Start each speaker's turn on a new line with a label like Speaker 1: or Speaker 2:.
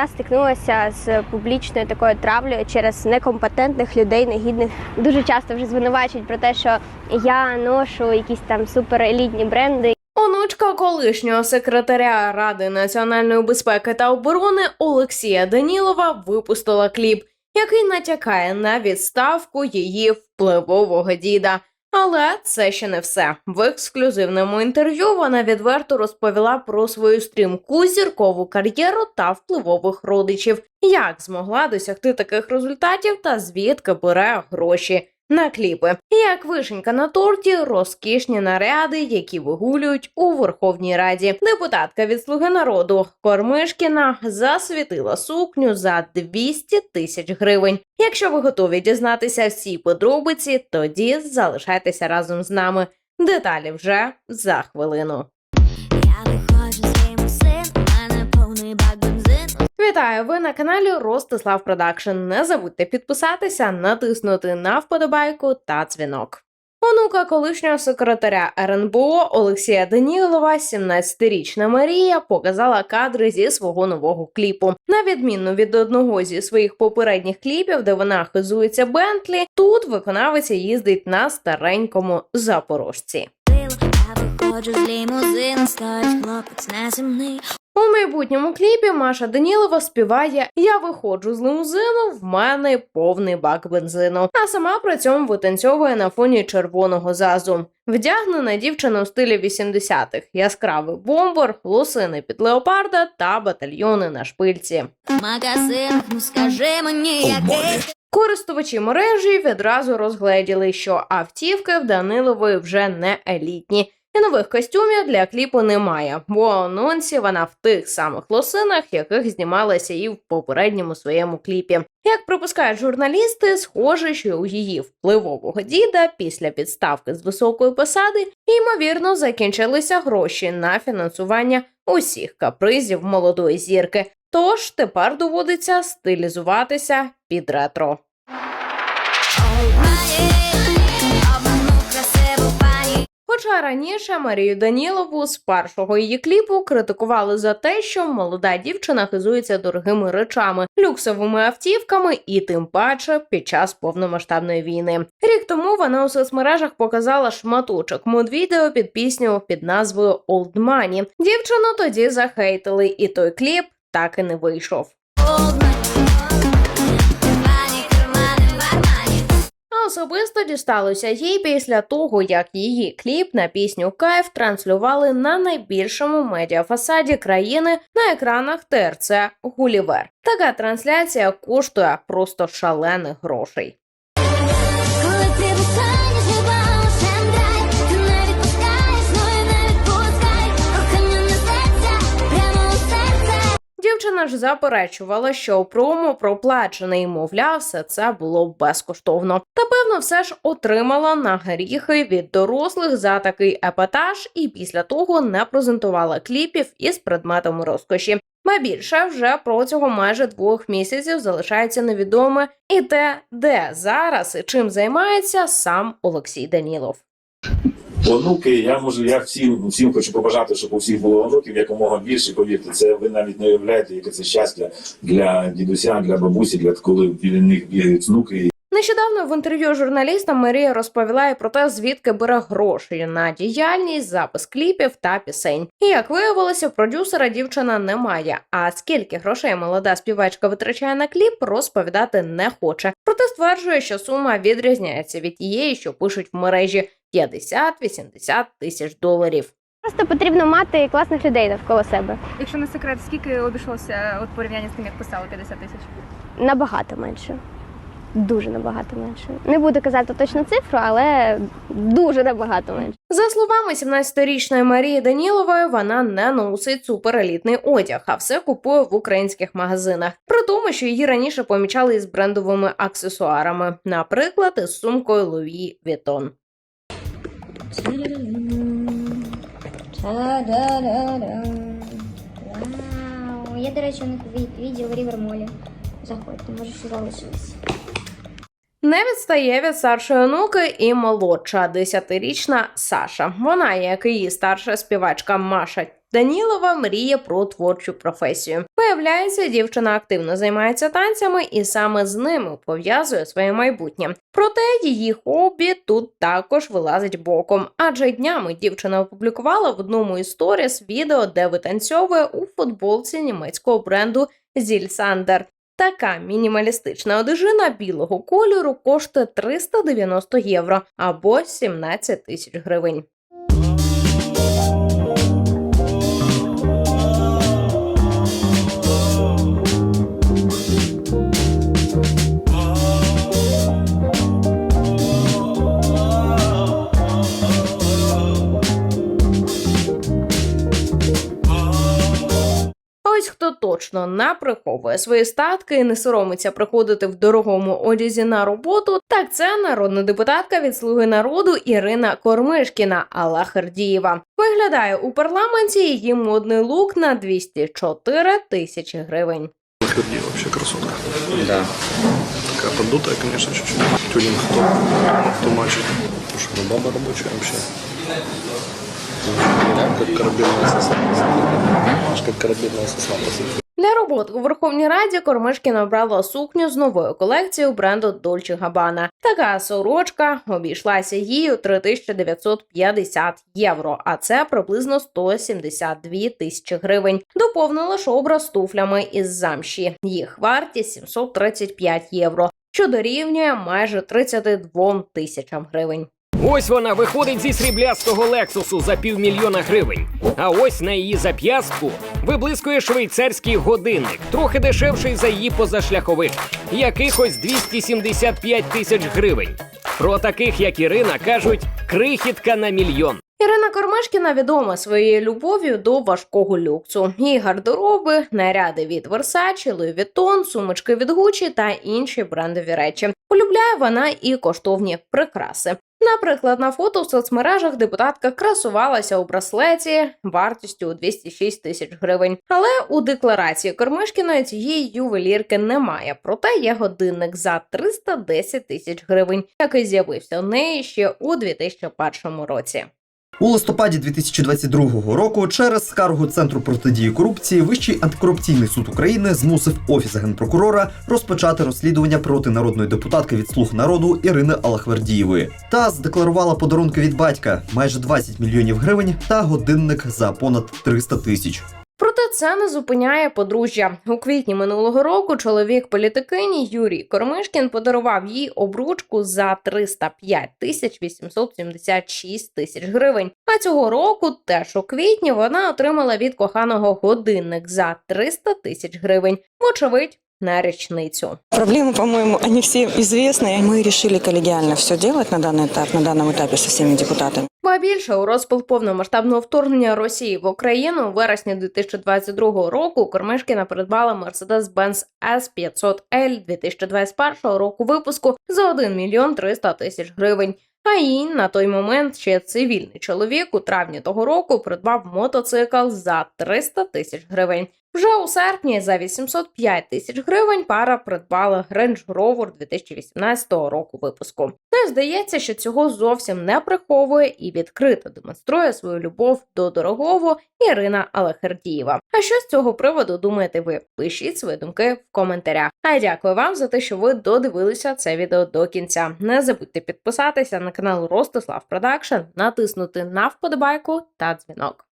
Speaker 1: Я стикнулася з публічною такою травлею через некомпетентних людей, негідних. Дуже часто вже звинувачують про те, що я ношу якісь там суперелітні бренди.
Speaker 2: Онучка колишнього секретаря Ради національної безпеки та оборони Олексія Данілова випустила кліп, який натякає на відставку її впливового діда. Але це ще не все. В ексклюзивному інтерв'ю вона відверто розповіла про свою стрімку зіркову кар'єру та впливових родичів, як змогла досягти таких результатів та звідки бере гроші на кліпи. Як вишенька на торті, розкішні наряди, які вигулюють у Верховній Раді. Депутатка від Слуги народу Кормишкіна засвітила сукню за 200 тисяч гривень. Якщо ви готові дізнатися всі подробиці, тоді залишайтеся разом з нами. Деталі вже за хвилину. Вітаю! Ви на каналі Ростислав Продакшн. Не забудьте підписатися, натиснути на вподобайку та дзвінок. Онука колишнього секретаря РНБО Олексія Данілова, 17-річна Марія, показала кадри зі свого нового кліпу. На відміну від одного зі своїх попередніх кліпів, де вона хизується Бентлі, тут виконавиця їздить на старенькому запорожці.
Speaker 3: Я виходжу з лімузин, стоїть хлопець неземний.
Speaker 2: У майбутньому кліпі Маша Данілова співає Я виходжу з лимузину, в мене повний бак бензину. А сама при цьому витанцьовує на фоні червоного зазу. Вдягнена дівчина у стилі 80-х, яскравий бомбор, лосини під леопарда та батальйони на шпильці.
Speaker 3: Магазин, ну скажи мені, який
Speaker 2: Користувачі мережі відразу розгледіли, що автівки в Данилової вже не елітні. І нових костюмів для кліпу немає, бо у анонсі вона в тих самих лосинах, яких знімалася і в попередньому своєму кліпі. Як припускають журналісти, схоже, що у її впливового діда після підставки з високої посади ймовірно закінчилися гроші на фінансування усіх капризів молодої зірки. Тож тепер доводиться стилізуватися під ретро. Хоча раніше Марію Данілову з першого її кліпу критикували за те, що молода дівчина хизується дорогими речами, люксовими автівками і тим паче під час повномасштабної війни. Рік тому вона у соцмережах показала шматочок мод-відео під пісню під назвою Old Money. Дівчину тоді захейтили, і той кліп так і не вийшов. Особисто дісталося їй після того, як її кліп на пісню Кайф транслювали на найбільшому медіафасаді країни на екранах ТРЦ Гулівер. Така трансляція коштує просто шалених грошей.
Speaker 3: Коли
Speaker 2: Дівчина ж заперечувала, що промо проплачене і мовляв, все це було безкоштовно. Та певно, все ж отримала на гріхи від дорослих за такий епатаж, і після того не презентувала кліпів із предметами розкоші. Ба більше вже протягом майже двох місяців залишається невідоме і те, де зараз і чим займається сам Олексій Данілов.
Speaker 4: Онуки, я можу, я всім всім хочу побажати, щоб у всіх було онуків якомога більше. Повірте, це ви навіть не уявляєте, яке це щастя для дідуся, для бабусі, для коли біля них бігають внуки.
Speaker 2: Нещодавно в інтерв'ю журналістам Марія розповіла і про те, звідки бере гроші на діяльність, запис кліпів та пісень. І як виявилося, продюсера дівчина немає. А скільки грошей молода співачка витрачає на кліп, розповідати не хоче. Проте стверджує, що сума відрізняється від тієї, що пишуть в мережі 50-80 тисяч доларів.
Speaker 1: Просто потрібно мати класних людей навколо себе.
Speaker 5: Якщо не секрет, скільки обійшлося от порівняння з тим, як писали 50 тисяч?
Speaker 1: Набагато менше. Дуже набагато менше. Не буду казати точну цифру, але дуже набагато менше.
Speaker 2: За словами 17-річної Марії Данілової, вона не носить суперелітний одяг, а все купує в українських магазинах. При тому, що її раніше помічали із брендовими аксесуарами, наприклад, із сумкою Louis Vuitton.
Speaker 6: Вау. Я, до речі, у них ві- відео в Рівермолі. Заходьте, може.
Speaker 2: Не відстає від старшої онуки і молодша, 10-річна Саша. Вона, як її старша співачка Маша Данілова мріє про творчу професію. Виявляється, дівчина активно займається танцями і саме з ними пов'язує своє майбутнє. Проте її хобі тут також вилазить боком, адже днями дівчина опублікувала в одному із сторіс відео, де витанцьовує у футболці німецького бренду Зільсандер. Така мінімалістична одежина білого кольору коштує 390 євро або 17 тисяч гривень. Хто точно не приховує свої статки і не соромиться приходити в дорогому одязі на роботу, так це народна депутатка від Слуги народу Ірина Кормишкіна Алла Хердієва. Виглядає у парламенті її модний лук на 204 тисячі гривень.
Speaker 7: Херди вообще красотка.
Speaker 8: Да.
Speaker 7: Такая поддутая, конечно, чуть-чуть. Тюнинг то, то мальчик. Потому что ну, баба рабочая вообще. Как корабельная сосна. Аж как корабельная сосна посыпана.
Speaker 2: Для роботи у Верховній Раді Кормишкіна обрала сукню з новою колекцією бренду Dolce Gabbana. Така сорочка обійшлася їй у 3950 євро, а це приблизно 172 тисячі гривень. Доповнила шобра з туфлями із замші. Їх вартість 735 євро, що дорівнює майже 32 тисячам гривень.
Speaker 9: Ось вона виходить зі сріблястого лексусу за півмільйона гривень. А ось на її зап'ястку виблискує швейцарський годинник, трохи дешевший за її позашляховик, якихось 275 тисяч гривень. Про таких, як Ірина, кажуть, крихітка на мільйон.
Speaker 2: Ірина Кормишкіна відома своєю любов'ю до важкого люксу. Її гардероби, наряди від Versace, Louis Vuitton, сумочки від Gucci та інші брендові речі. Полюбляє вона і коштовні прикраси. Наприклад, на фото в соцмережах депутатка красувалася у браслеті вартістю у 206 тисяч гривень. Але у декларації Кормишкіної цієї ювелірки немає. Проте є годинник за 310 тисяч гривень, який з'явився у неї ще у 2001 році.
Speaker 8: У листопаді 2022 року через скаргу Центру протидії корупції Вищий антикорупційний суд України змусив офіс генпрокурора розпочати розслідування проти народної депутатки від слуг народу Ірини Алахвердієвої та задекларувала подарунки від батька майже 20 мільйонів гривень та годинник за понад 300 тисяч.
Speaker 2: Проте це не зупиняє подружжя. У квітні минулого року чоловік політикині Юрій Кормишкін подарував їй обручку за 305 тисяч 876 тисяч гривень. А цього року, теж у квітні, вона отримала від коханого годинник за 300 тисяч гривень. Вочевидь, на річницю.
Speaker 10: Проблемы, по-моему, они всем известны. Мы решили коллегиально все делать на данный этап, на данном этапе со всеми депутатами.
Speaker 2: Ба більше у розпал повномасштабного вторгнення Росії в Україну у вересні 2022 року Кормишкіна придбала Mercedes-Benz S500L 2021 року випуску за 1 мільйон 300 тисяч гривень. А їй на той момент ще цивільний чоловік у травні того року придбав мотоцикл за 300 тисяч гривень. Вже у серпні за 805 тисяч гривень пара придбала Range Rover 2018 року випуску. Не здається, що цього зовсім не приховує і відкрито демонструє свою любов до дорогого Ірина Алехердієва. А що з цього приводу думаєте ви? Пишіть свої думки в коментарях. А дякую вам за те, що ви додивилися це відео до кінця. Не забудьте підписатися на канал Ростислав Продакшн, натиснути на вподобайку та дзвінок.